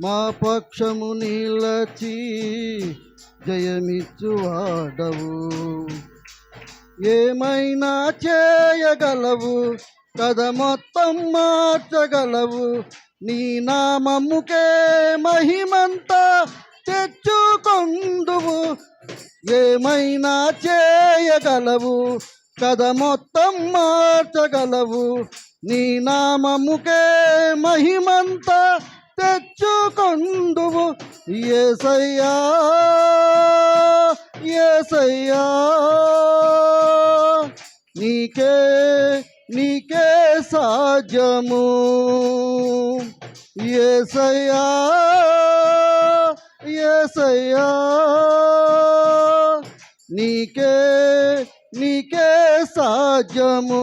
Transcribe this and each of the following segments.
మా పక్షము నిలచి జయమిచ్చువాడవు. ఏమైనా చేయగలవు? కథ మొత్తం మార్చగలవు. నీ నామముకే మహిమంతా తెచ్చుకొందువు. ఏమైనా చేయగలవు? కథ మొత్తం మార్చగలవు. నీ నామముకే మహిమంతా తెచ్చుకొందువు ఏసయ్యా ఏసయ్యా. నీకే నీకే సాజము ఏసయ్యా ఏసయ్యా. నీకే నీకే సాజము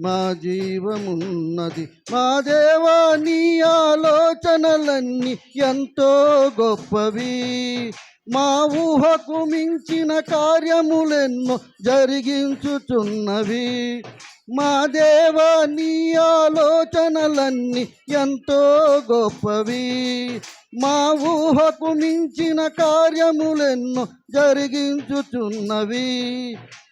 మా జీవమున్నది. మా దేవా నీ ఆలోచనలన్నీ ఎంతో గొప్పవి. మా ఊహకు మించిన కార్యములెన్నో జరిగించుచున్నవి. మా దేవా నీ ఆలోచనలన్నీ ఎంతో గొప్పవి. మా ఊహకు మించిన కార్యములెన్నో జరిగించుచున్నవి.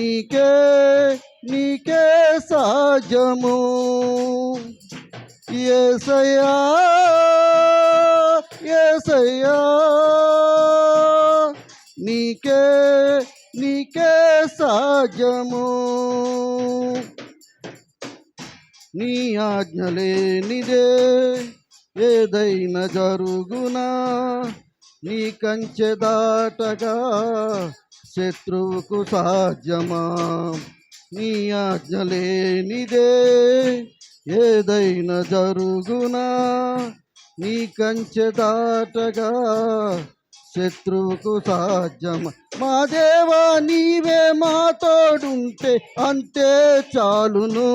నీకే నీకే సాధ్యము. ఏసయ్యా ఏసయ్యా నీకే నీకే సాధ్యము. నీ ఆజ్ఞలే నిదే ఏదైనా జరుగునా? నీ కంచె దాటగా శత్రువుకు సాధ్యమా నీ ఆజ్ఞలేనిదే ఏదైనా జరుగునా? నీ కంచె దాటగా శత్రువుకు సాధ్యమా మా దేవా నీవే మా తోడుంటే అంతే చాలును.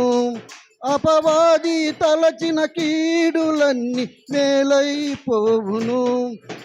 అపవాది తలచిన కీడులన్నీ మేలైపోవును.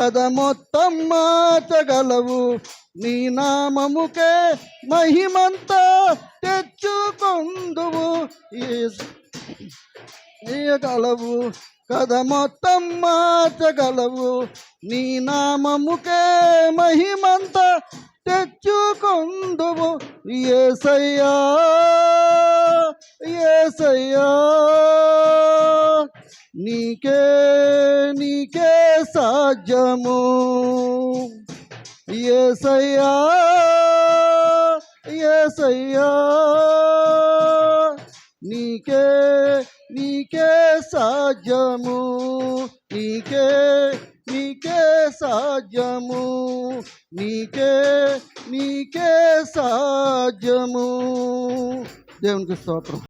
కథ మొత్తం మార్చగలవు. నీ నామముకే మహిమంతా తెచ్చుకొందువు. యేసు. కథ మొత్తం మార్చగలవు. నీ నామముకే మహిమంత తెచ్చుకొందువు. ఏసయ్యా ఏసయ్యా నీకే నీకే సాధ్యము. ఏసయ్యా ఏసయ్యా నీకే నీకే సాధ్యము. నీకే నీకే సాధ్యము. నీకే నీకే సాధ్యము. దేవునికి స్తోత్రం.